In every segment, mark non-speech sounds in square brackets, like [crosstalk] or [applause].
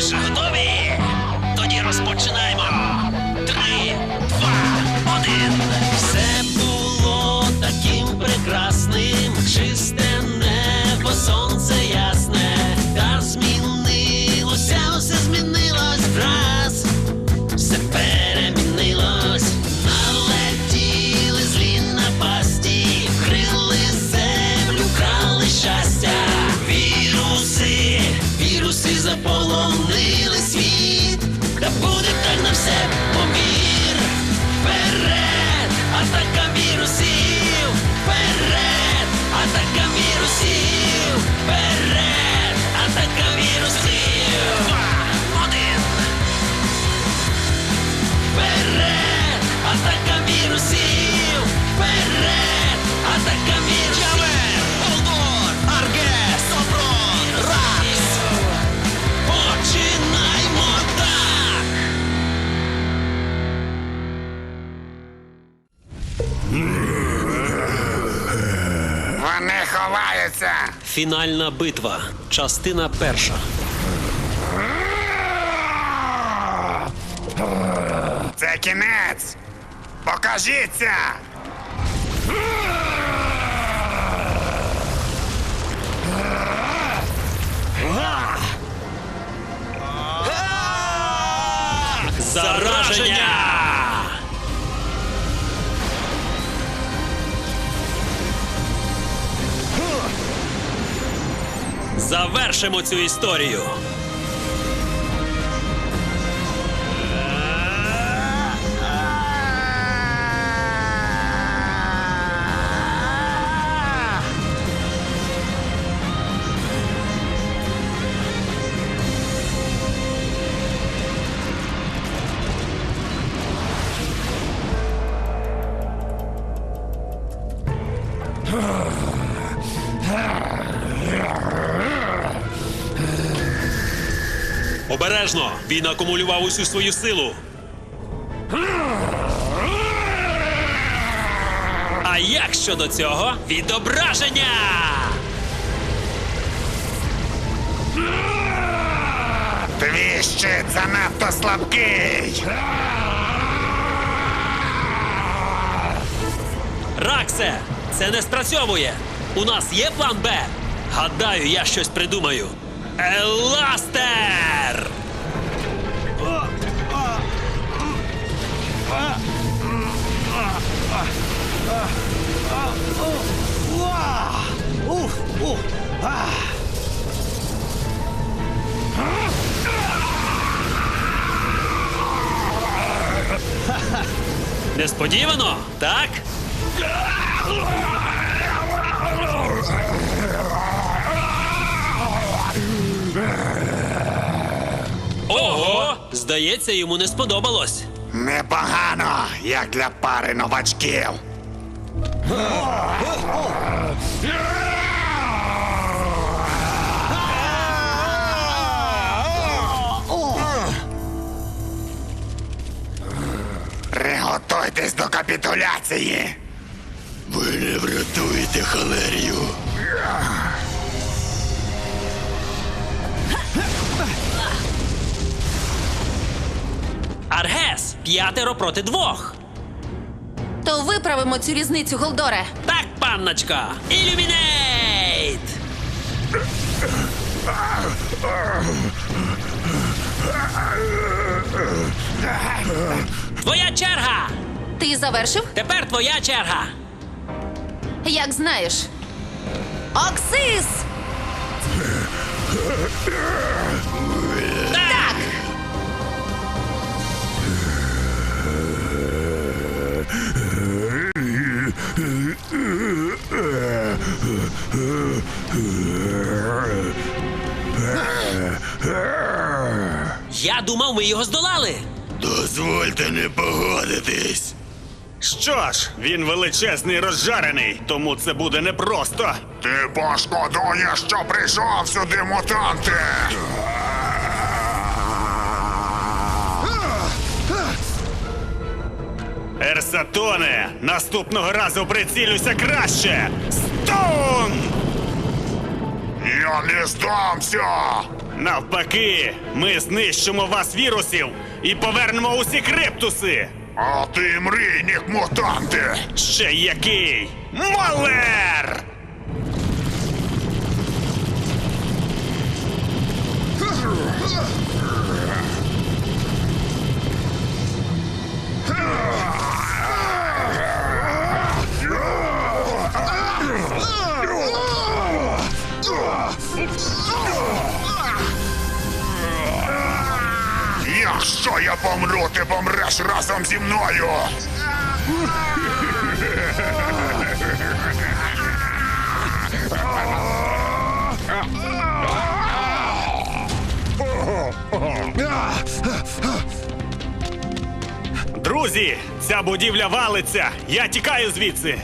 Отже, готові? Тоді розпочинаємо. Вони ховаються. Фінальна битва. Частина перша. Це кінець. Покажіться. Зараження! Завершимо цю історію. Обережно! Він акумулював усю свою силу. А як щодо цього відображення? Твій щит занадто слабкий. Раксе, це не спрацьовує. У нас є план Б. Гадаю, я щось придумаю. Еластер! Несподівано, так? Ого! Здається, йому не сподобалось. Непогано, як для пари новачків. Приготуйтесь до капітуляції. Ви не врятуєте халерію. Аргес! П'ятеро проти двох. То виправимо цю різницю, Голдоре. Так, панночка! Ілюмінейт! Твоя черга! Ти завершив? Тепер твоя черга! Як знаєш. Оксис! Так! Я думав, ми його здолали. Дозвольте не погодитись. Що ж, він величезний розжарений, тому це буде непросто. Ти пошкодуєш, що прийшов сюди, мутанти! Ерсатоне, наступного разу прицілюйся краще. Стоун! Я не здамся! Навпаки, ми знищимо вас вірусів і повернемо усі криптуси. А ти мрійник мутанти! Ще який? Молер! Якщо помру, ти помреш разом зі мною! Друзі, ця будівля валиться. Я тікаю звідси.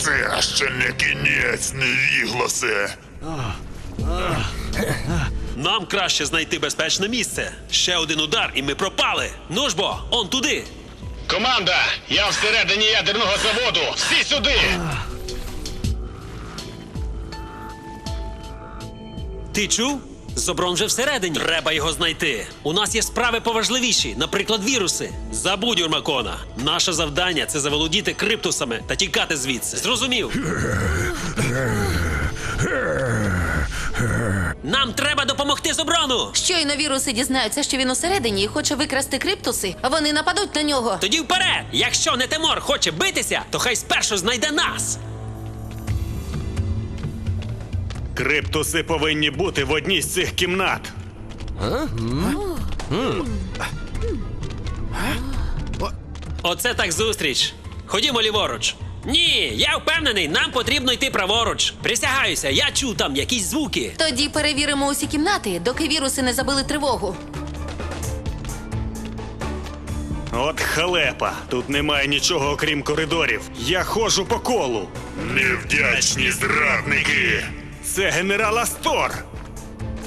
Це ще не кінець, невігласе! Нам краще знайти безпечне місце. Ще один удар, і ми пропали. Ну ж бо, он туди. Команда, я всередині ядерного заводу. Всі сюди. Ти чув? Зоброн вже всередині. Треба його знайти. У нас є справи поважливіші, наприклад, віруси. Забудь, Юрмакона. Наше завдання це заволодіти криптусами та тікати звідси. Зрозумів? [laughs] Нам треба допомогти Зоброну! Щойно віруси дізнаються, що він усередині і хоче викрасти криптуси, вони нападуть на нього. Тоді вперед! Якщо Нетемор хоче битися, то хай спершу знайде нас. Криптуси повинні бути в одній з цих кімнат. Оце так зустріч. Ходімо ліворуч. Ні, я впевнений, нам потрібно йти праворуч. Присягаюся, я чув там якісь звуки. Тоді перевіримо усі кімнати, доки віруси не забили тривогу. От халепа. Тут немає нічого окрім коридорів. Я ходжу по колу. Невдячні зрадники! Це генерал Астор.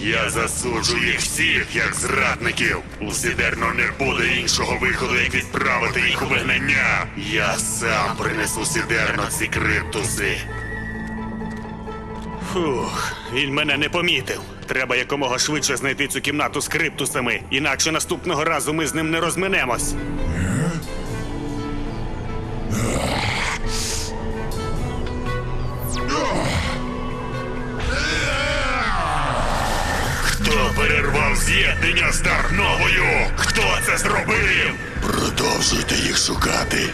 Я засуджу їх всіх, як зрадників. У Сідерно не буде іншого виходу, як відправити їх у вигнання. Я сам принесу Сідерно ці криптуси. Фух, він мене не помітив. Треба якомога швидше знайти цю кімнату з криптусами, інакше наступного разу ми з ним не розминемось. Перервав з'єднання з Дарновою? Хто це зробив? Продовжуйте їх шукати.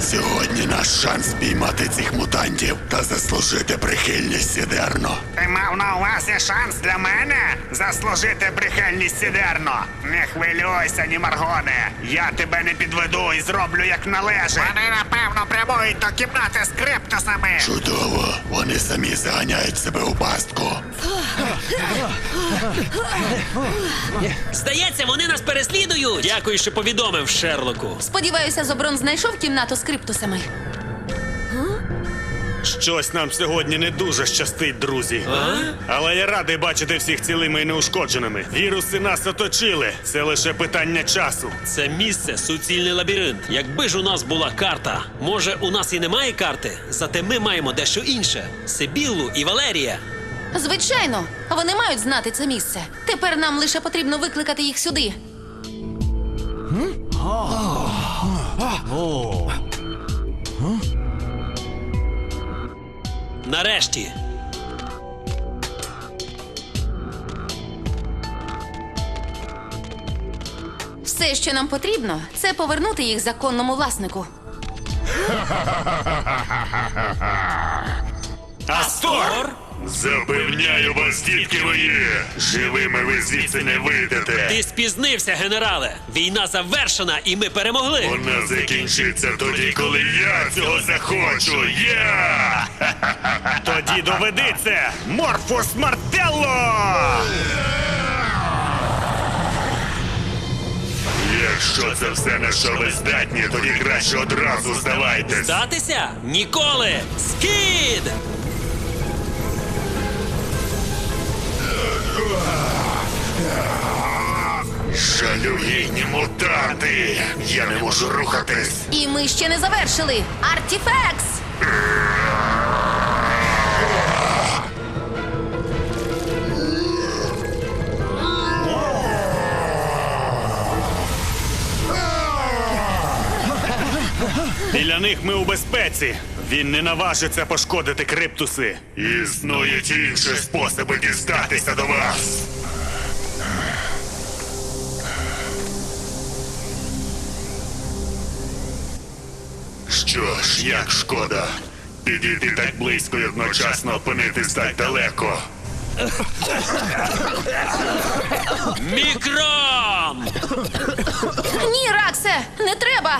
Сьогодні наш шанс спіймати цих мутантів та заслужити прихильність Сідерно. Ти мав на увазі шанс для мене заслужити прихильність Сідерно. Не хвилюйся, ні Маргоне. Я тебе не підведу і зроблю як належить. Вони напевно прямують до кімнати з криптусами. Чудово, вони самі заганяють себе у пастку. Здається, вони нас переслідують. Дякую, що повідомив Шерлоку. Сподіваюся, Зоброн знайшов кімнату з криптусами. Щось нам сьогодні не дуже щастить, друзі. Але я радий бачити всіх цілими і неушкодженими. Віруси нас оточили. Це лише питання часу. Це місце суцільний лабіринт. Якби ж у нас була карта, може, у нас і немає карти, зате ми маємо дещо інше: Сибіллу і Валерія. Звичайно, вони мають знати це місце. Тепер нам лише потрібно викликати їх сюди. Нарешті. Все, що нам потрібно, це повернути їх законному власнику. Астор! Запевняю вас, дітки є. Живими ви звідси не вийдете. Ти спізнився, генерале. Війна завершена, і ми перемогли. Вона закінчиться тоді, коли я цього захочу. Я! [laughs] Тоді доведеться! Морфос Мартелло! Якщо це все на що ви здатні, тоді краще одразу здавайтесь. Здатися? Ніколи! Скід! Жалюгідні мутанти! Я не можу рухатись! І ми ще не завершили! Артіфекс! Біля них ми у безпеці. Він не наважиться пошкодити криптуси. Існують інші способи дістатися до вас. Ж, як шкода. Підійти так близько і одночасно опинитись так далеко. Мікром! Ні, Раксе, не треба.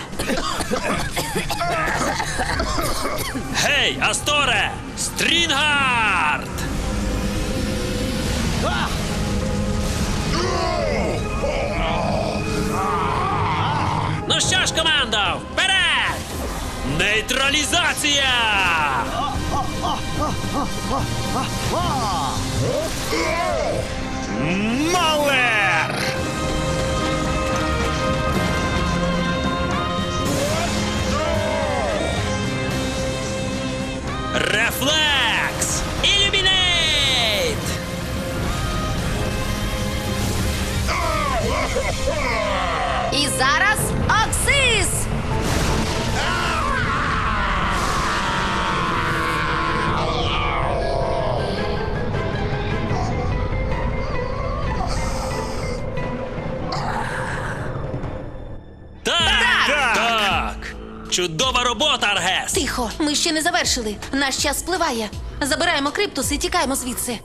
Гей, Асторе! Стрінгард! Ну що ж, командо, вперед! Нейтралізація! Малер! Рефлекс! Ілюмінейт! І зараз Чудова робота, Аргес! Тихо, ми ще не завершили. Наш час спливає. Забираємо криптус і тікаємо звідси.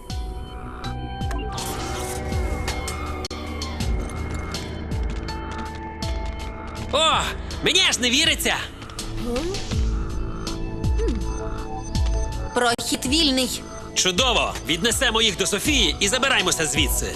О, мені аж не віриться! Прохід вільний. Чудово! Віднесемо їх до Софії і забираємося звідси.